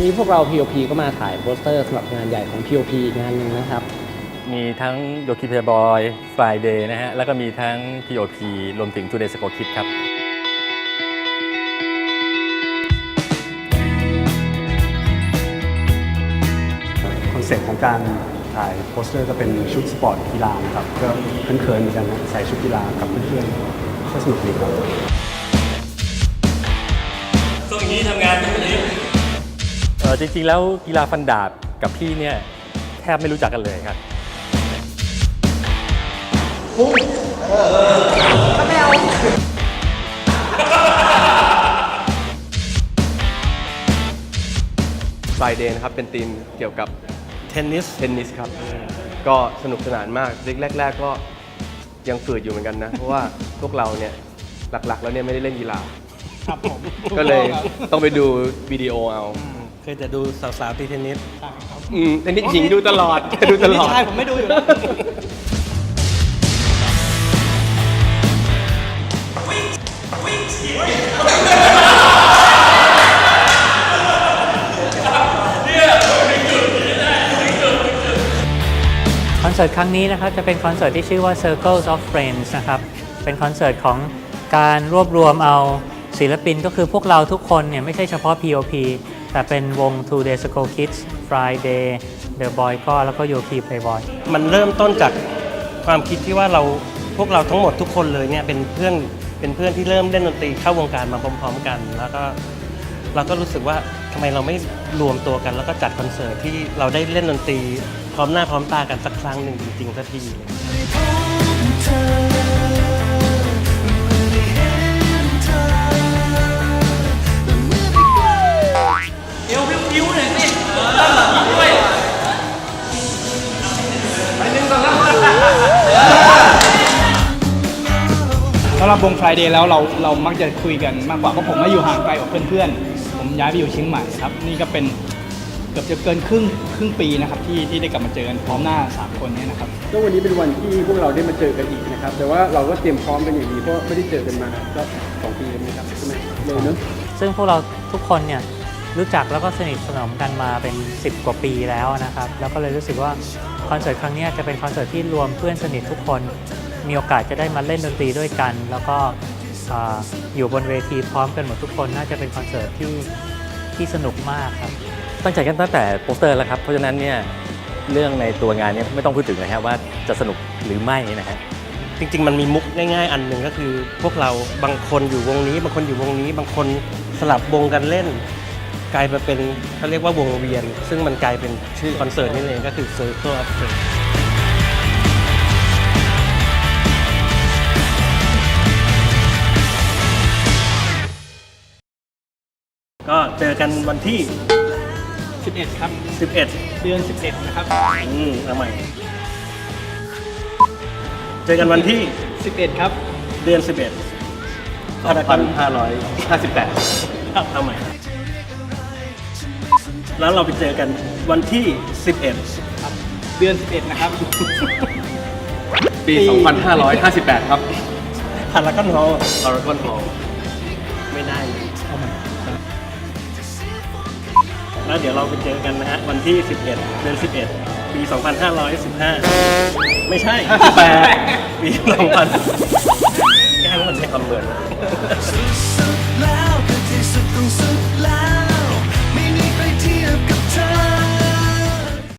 วันนี้พวกเรา POP ก็มาถ่ายโปสเตอร์สำหรับงานใหญ่ของ POP อีกงานหนึ่งนะครับ มีทั้งโยคิเพย์บอยฟรายเดย์นะฮะ แล้วก็มีทั้ง POP รวมถึง Today Sco Kid ครับคอนเซ็ปต์ของการถ่ายโปสเตอร์ก็เป็นชุดสปอร์ตกีฬานะครับ ก็เขินๆเหมือนกันนะใส่ชุดกีฬากับเพื่อนๆก็สนุกดีครับตรงนี้ทำงานตรงนี้เออจริงๆ แล้วกีฬาฟันดาบกับพี่เนี่ยแทบไม่รู้จักกันเลยครับฟ i เดย์นะครับเป็นทีมเกี่ยวกับเทนนิส เทนนิสครับ ก็สนุกสนานมากแรกๆก็ยังฝืดอยู่เหมือนกันนะ เพราะว่าพวกเราเนี่ยหลักๆ แล้วเนี่ยไม่ได้เล่นกีฬา ครับผมก็เลยต้องไปดูวิดีโอเอา เคยแต่ดูสาวๆตีเทนนิสอืมเทนนิสหญิงดูตลอดดูตลอด ใช่ผมไม่ดูอยู่แล้วคอนเสิร์ตครั้งนี้นะครับจะเป็นคอนเสิร์ตที่ชื่อว่า Circles of Friends นะครับเป็นคอนเสิร์ตของการรวบรวมเอาศิลปินก็คือพวกเราทุกคนเนี่ยไม่ใช่เฉพาะ POP แต่เป็นวง Two Days Go Kids Friday The Boy ก็แล้วก็ Yoki Playboy มันเริ่มต้นจากความคิดที่ว่าเราพวกเราทั้งหมดทุกคนเลยเนี่ยเป็นเพื่อนเป็นเพื่อนที่เริ่มเล่นดนตรีเข้าวงการมาพร้อมๆกัน แล้วก็เราก็รู้สึกว่าทำไมเราไม่รวมตัวกันแล้วก็จัดคอนเสิร์ตที่เราได้เล่นดนตรีพร้อมหน้าพร้อมตากันสักครั้งหนึ่งจริงๆสักที หรับวง Friday แล้วเราเรามักจะคุยกันมากกว่าเพราะผมมาอยู่ห่างไกลกับเพื่อนๆ ผมย้ายไปอยู่เชียงใหม่ครับ นี่ก็เป็นเกือบจะเกินครึ่งครึ่งปีนะครับที่ที่ได้กลับมาเจอกันพร้อมหน้าสามคนเนี้นะครับ ก็วันนี้เป็นวันที่พวกเราได้มาเจอกันอีกนะครับ แต่ว่าเราก็เตรียมพร้อมกันอย่างดีเพราะไม่ได้เจอกันมาก็สองปีแล้วนะครับใช่ไหมเลยเนอะซึ่งพวกเราทุกคนเนี่ยรู้จักแล้วก็สนิทสนมกันมาเป็น 10 กว่าปีแล้วนะครับ แล้วก็เลยรู้สึกว่าคอนเสิร์ตครั้งเนี้ยจะเป็นคอนเสิร์ตที่รวมเพื่อนสนิททุกคน มีโอกาสจะได้มาเล่นดนตรีด้วยกัน แล้วก็อ่าอยู่บนเวทีพร้อมกันหมดทุกคนน่าจะเป็นคอนเสิร์ตที่ที่สนุกมากครับตั้งใจกันตั้งแต่โปสเตอร์แล้วครับเพราะฉะนั้นเนี่ยเรื่องในตัวงานเนี้ไม่ต้องพูดถึงเลยครับว่าจะสนุกหรือไม่นะฮะจริง ๆ มันมีมุกง่ายๆ อันหนึ่งก็คือ พวกเราบางคนอยู่วงนี้ บางคนอยู่วงนี้ บางคนสลับวงกันเล่น กลายมาเป็นเขาเรียกว่าวงเวียน ซึ่งมันกลายเป็นชื่อคอนเสิร์ตนี่เองก็คือ Circle of Friends ก็เจอกันวันที่ 11 ครับ 11 เดือน 11 นะครับ อืมเอาใหม่ เจอกันวันที่ 11 ครับ เดือน 11พารากอน2,558 เอาใหม่ แล้วเราไปเจอกันวันที่ 11 ครับ เดือน 11 นะครับ ปี2,558 ครับพารากอนฮอลล์ออร์กอนฮอลไม่ได้เลย แล้วเดี๋ยวเราไปเจอกันนะฮะ วันที่ 11 เดือน 11 ปี 2515 ไม่ใช่18ปี 2000แกล้ไมันใช้คำเหมือน สุดแล้วคือที่สุดขอ